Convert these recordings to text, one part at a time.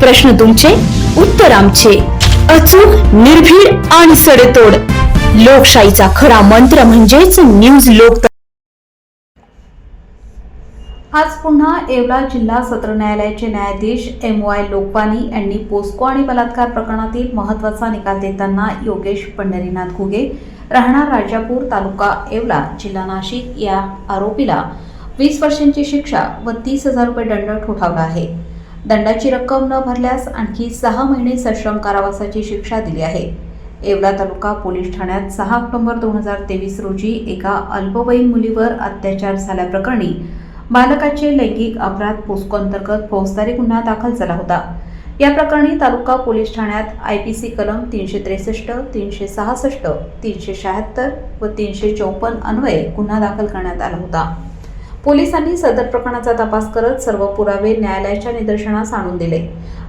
प्रश्न तुमचे उत्तर आमचे. अचूक निर्भीड आणि सडेतोड. लोकशाहीचा खरा मंत्र म्हणजेच न्यूज लोक आज पुन्हा येवला जिल्हा सत्र न्यायालयाचे न्यायाधीश एम वाय लोकवानी यांनी पोस्को आणि बलात्कार प्रकरणातील महत्त्वाचा निकाल देताना योगेश पंढरीनाथ घुगे राहणार राजापूर तालुका येवला जिल्हा नाशिक या आरोपीला वीस वर्षांची शिक्षा व तीस हजार रुपये दंड ठोठावला आहे. दंडाची रक्कम न भरल्यास आणखी सहा महिने सश्रम कारावासाची शिक्षा दिली आहे. येवला तालुका पोलीस ठाण्यात सहा ऑक्टोबर दोन हजार तेवीस रोजी एका अल्पवयीन मुलीवर अत्याचार झाल्याप्रकरणी बालकाचे लैंगिक अपराध पोस्कोअंतर्गत फौजदारी गुन्हा दाखल झाला होता. या प्रकरणी तालुका पोलीस ठाण्यात आय पी सी कलम तीनशे त्रेसष्ट तीनशे सहासष्ट तीनशे शहात्तर व तीनशे चौपन्न अन्वये गुन्हा दाखल करण्यात आला होता. पोलिसांनी सदर प्रकरणाचा तपास करत सर्व पुरावे न्यायालयाच्या निदर्शनास आणून दिले.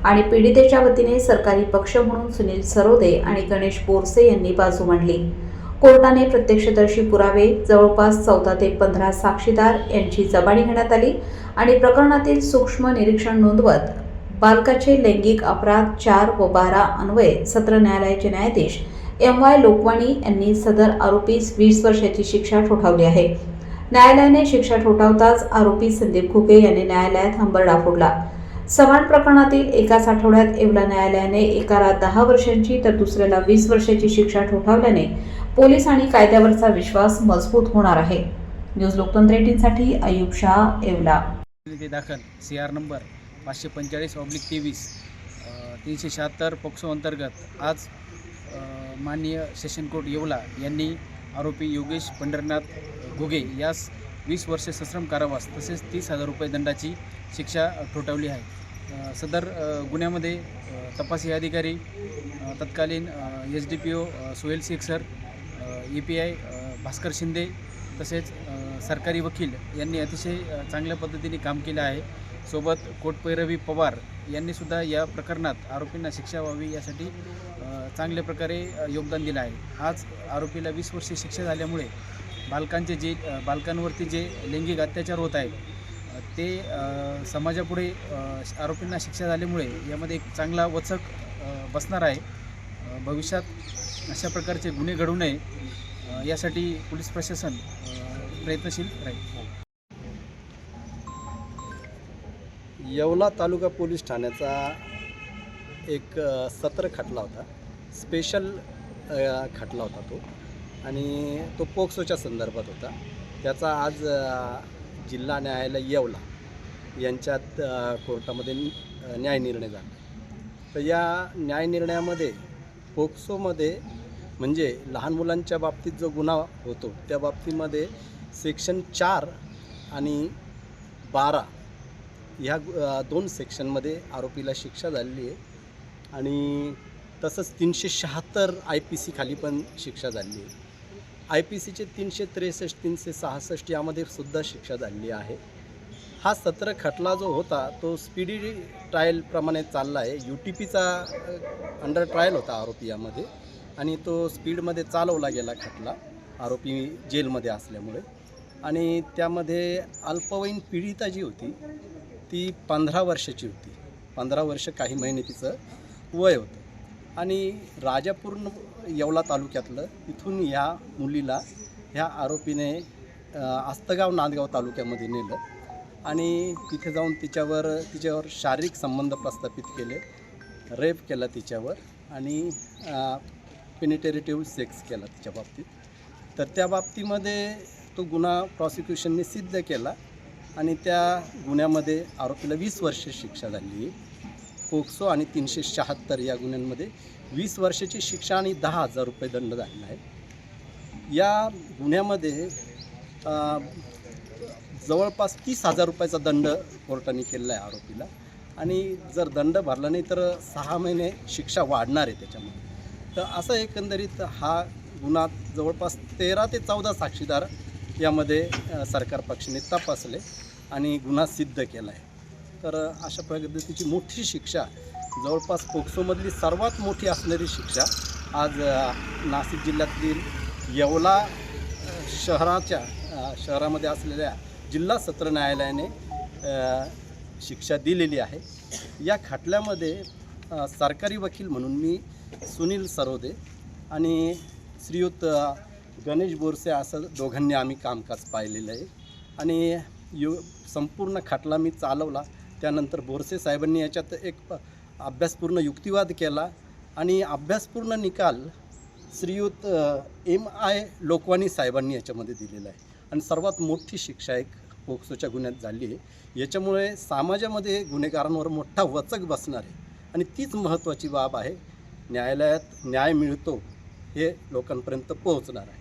आणि पीडितेच्या वतीने सरकारी पक्ष म्हणून सुनील सरोदे आणि गणेश बोरसे यांनी बाजू मांडली. कोर्टाने प्रत्यक्षदर्शी पुरावे जवळपास चौदा ते पंधरा साक्षीदार यांची जबानी घेण्यात आली आणि प्रकरणातील सूक्ष्म निरीक्षण नोंदवत बालकाचे लैंगिक अपराध चार व बारा अन्वये सत्र न्यायालयाचे न्यायाधीश एम वाय लोकवाणी यांनी सदर आरोपीस वीस वर्षाची शिक्षा ठोठावली आहे. न्यायालयाने शिक्षा ठोठावताच आरोपी संदीप घुगे यांनी न्यायालयात हंबरडा फोडला समान प्रकरणातील एकाच आठवड्यात येवला न्यायालयाने एकाला दहा वर्षांची तर दुसऱ्याला वीस वर्षाची शिक्षा ठोठावल्याने पोलीस आणि कायद्यावरचा विश्वास मजबूत होणार आहे. न्यूज लोकतंत्र एटीनसाठी अयुब शाह येवला. दाखल सी आर नंबर पाचशे पंचेचाळीस ऑब्लिक तेवीस तीनशे शहात्तर पोक्सो अंतर्गत आज माननीय सेशन कोर्ट येवला यांनी आरोपी योगेश पंढरनाथ घुगे यास वीस वर्षे सश्रम कारावास तसेच तीस हजार रुपये दंडाची शिक्षा ठोठावली आहे. सदर गुन्ह्यामध्ये तपासी अधिकारी तत्कालीन S D P O Sohail Shaikh sir A P I Bhaskar Shinde तसेच सरकारी वकील यांनी अतिशय चांगल्या पद्धतीने काम केलं आहे. सोबत कोटपैरवी पवार यांनीसुद्धा या प्रकरणात आरोपींना शिक्षा व्हावी यासाठी चांगल्या प्रकारे योगदान दिलं आहे. आज आरोपीला वीस वर्षे शिक्षा झाल्यामुळे बालकांचे जे बालकांवरती जे लैंगिक अत्याचार होत आहेत ते समाजापुढे आरोपींना शिक्षा झाल्यामुळे यामध्ये एक चांगला वचक बसणार आहे. भविष्यात अशा प्रकारचे गुन्हे घडू नये यासाठी पोलीस प्रशासन प्रयत्नशील राहील. येवला तालुका पोलीस ठाण्याचा एक सत्र खटला होता. स्पेशल खटला होता तो. आणि तो पोक्सोच्या संदर्भात होता. त्याचा आज जिल्हा न्यायालय येवला. यांच्यात कोर्टामध्ये न्यायनिर्णय झाला. तर या न्यायनिर्णयामध्ये पोक्सोमध्ये म्हणजे लहान मुलांच्या बाबतीत जो गुन्हा होतो त्या बाबतीमध्ये सेक्शन चार आणि बारा ह्या दोन सेक्शनमध्ये आरोपीला शिक्षा झालेली आहे. आणि तसंच तीनशे शहात्तर आय पी सी खाली पण शिक्षा झालेली आहे. आय पी सीचे तीनशे त्रेसष्ट तीनशे सहासष्ट यामध्ये सुद्धा शिक्षा झालेली आहे. हा सत्र खटला जो होता तो स्पीडी ट्रायलप्रमाणे चालला आहे. यू टी पीचा अंडर ट्रायल होता आरोपी यामध्ये आणि तो स्पीडमध्ये चालवला गेला खटला आरोपी जेलमध्ये असल्यामुळे. आणि त्यामध्ये अल्पवयीन पीडिता जी होती ती पंधरा वर्षाची होती. पंधरा वर्ष काही महिने तिचं वय होतं. आणि राजापूर येवला तालुक्यातलं इथून ह्या मुलीला ह्या आरोपीने आस्तगाव नांदगाव तालुक्यामध्ये नेलं आणि तिथे जाऊन तिच्यावर तिच्यावर शारीरिक संबंध प्रस्थापित केले रेप केला तिच्यावर आणि पेनिटेरिटिव्ह सेक्स केला तिच्या बाबतीत. तर त्या बाबतीमध्ये तो गुन्हा प्रॉसिक्युशनने सिद्ध केला आणि त्या गुन्ह्यामध्ये आरोपीला वीस वर्ष शिक्षा झाली. पोक्सो आणि तीनशे शहात्तर या गुन्ह्यांमध्ये वीस वर्षाची शिक्षा आणि दहा हजार रुपये दंड झालेला आहे. या गुन्ह्यामध्ये जवळपास तीस हजार रुपयाचा दंड कोर्टाने केलेला आहे आरोपीला. आणि जर दंड भरला नाही तर सहा महिने शिक्षा वाढणार आहे त्याच्यामध्ये. तर असं एकंदरीत हा गुन्हा जवळपास तेरा ते चौदा साक्षीदार यामध्ये सरकार पक्षाने तपासले आणि गुन्हा सिद्ध केला आहे. तर अशा पद्धतीची मोठी शिक्षा जवळपास पोक्सोमधली सर्वात मोठी असणारी शिक्षा आज नाशिक जिल्ह्यातील येवला शहराच्या शहरामध्ये असलेल्या जिल्हा सत्र न्यायालयाने शिक्षा दिलेली आहे. या खटल्यामध्ये सरकारी वकील म्हणून मी सुनील सरोदे आणि श्रीयुत गणेश बोरसे असं दोघांनी आम्ही कामकाज पाहिलेलं आहे. आणि यो संपूर्ण खटला मी चालवला. त्यानंतर बोरसे साहेबांनी याच्यात एक अभ्यासपूर्ण युक्तिवाद केला आणि अभ्यासपूर्ण निकाल श्रीयुत एम आय लोकवाणी साहेबांनी याच्यामध्ये दिलेला आहे. आणि सर्वात मोठी शिक्षा एक पोक्सोच्या गुन्ह्यात झाली आहे. याच्यामुळे समाजामध्ये गुन्हेगारांवर मोठा वचक बसणार आहे. आणि तीच महत्त्वाची बाब आहे न्यायालयात न्याय मिळतो हे लोकांपर्यंत पोहोचणार आहे.